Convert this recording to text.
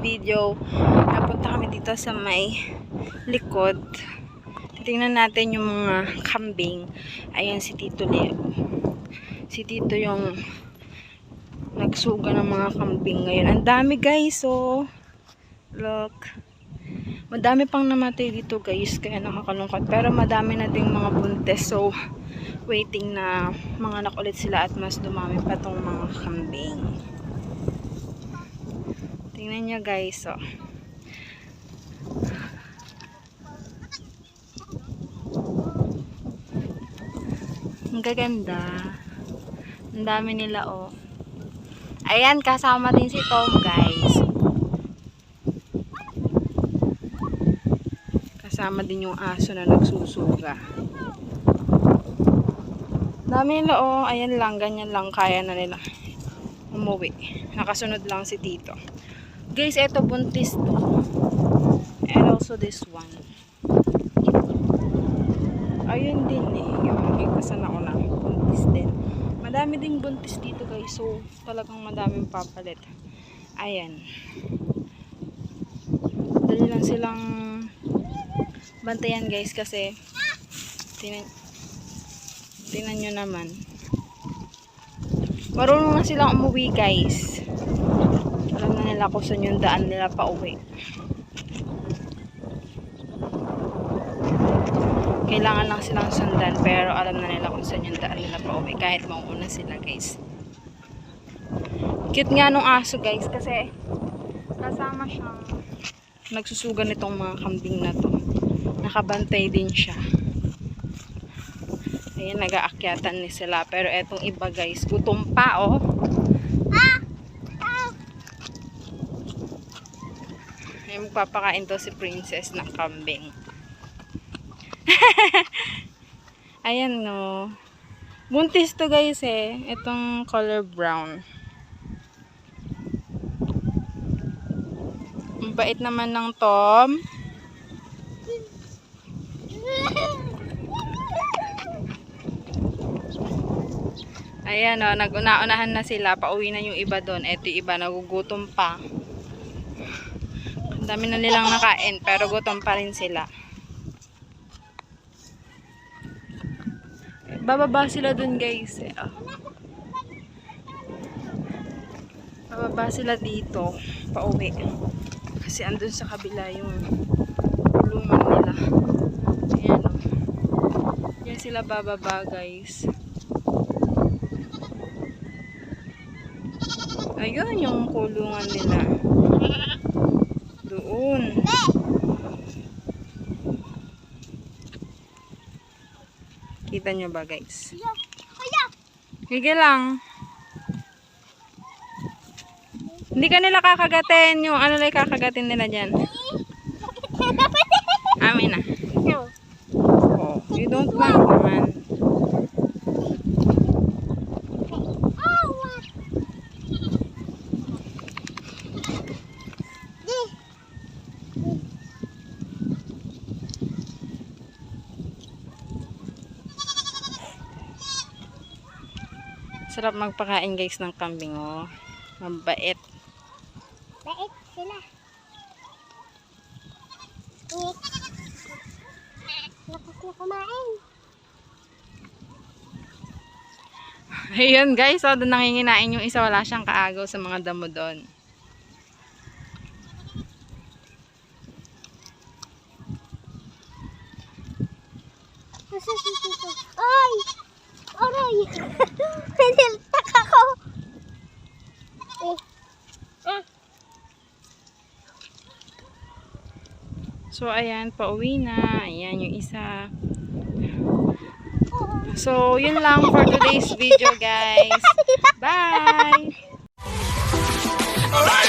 video. Napunta kami dito sa may likod. Tingnan natin yung mga kambing. Ayan si Tito Leo. Si Tito yung nagsuga ng mga kambing ngayon. Ang dami guys, oh. Look. Madami pang namatay dito guys, kaya nakakalungkot. Pero madami na ding mga buntes, so waiting na mga anak ulit sila at mas dumami pa tong mga kambing. Tingnan nyo guys, oh. Ang gaganda. Ang dami nila, oh. Ayan, kasama din si Tom, guys. Kasama din yung aso na nagsusuga. Dami nila, oh. Ayan lang, ganyan lang. Kaya na nila umuwi. Nakasunod lang si Tito. Guys, eto buntis to. And also this one. Ayun din eh. Yung ikasan ako na buntis din. Madami ding buntis dito guys. So, talagang madaming papalit. Ayan. Dali lang silang bantayan guys kasi tinan, tinan nyo naman. Marunong na silang umuwi guys. Nila kung saan yung daan nila pa uwi. Kailangan lang silang sundan pero alam na nila kung saan yung daan nila pa uwi kahit mauna sila guys. Cute nga nung aso guys kasi kasama siyang nagsusugan nitong mga kambing na to. Nakabantay din siya. Ayan, nag-aakyatan ni sila. Pero etong iba guys, gutom pa oh. Ay, magpapakain to si princess ng kambing. Ayan no. Buntis to guys eh. Itong color brown. Ang bait naman ng Tom. Ayan o, nag-una-unahan na sila. Pauwi na yung iba doon. Ito yung iba, nagugutom pa. Dami na nilang nakain, pero gutom pa rin sila. Bababa sila dun guys. Eh. ah. Bababa sila dito. Pauwi. Kasi andun sa kabila yung kulungan nila. Ayan o. Yan sila bababa guys. Ayun yung kulungan nila. Doon. Kita nyo ba guys? Sige lang. Hindi ka nila kakagatin yung ano lang kakagatin nila dyan. Amin na. Oh, you don't want naman. Sarap magpakain guys ng kambing oh. Mabait. Bait sila. Ngik. Lakas na kumain. Ayun guys, oh, doon nanginginain yung isa wala siyang kaagaw sa mga damo doon. Ay! Aray! Piniltak ako. Eh. Ah. So ayan, pauwi na. Ayan yung isa. So, yun lang for today's video guys. Bye! Alright.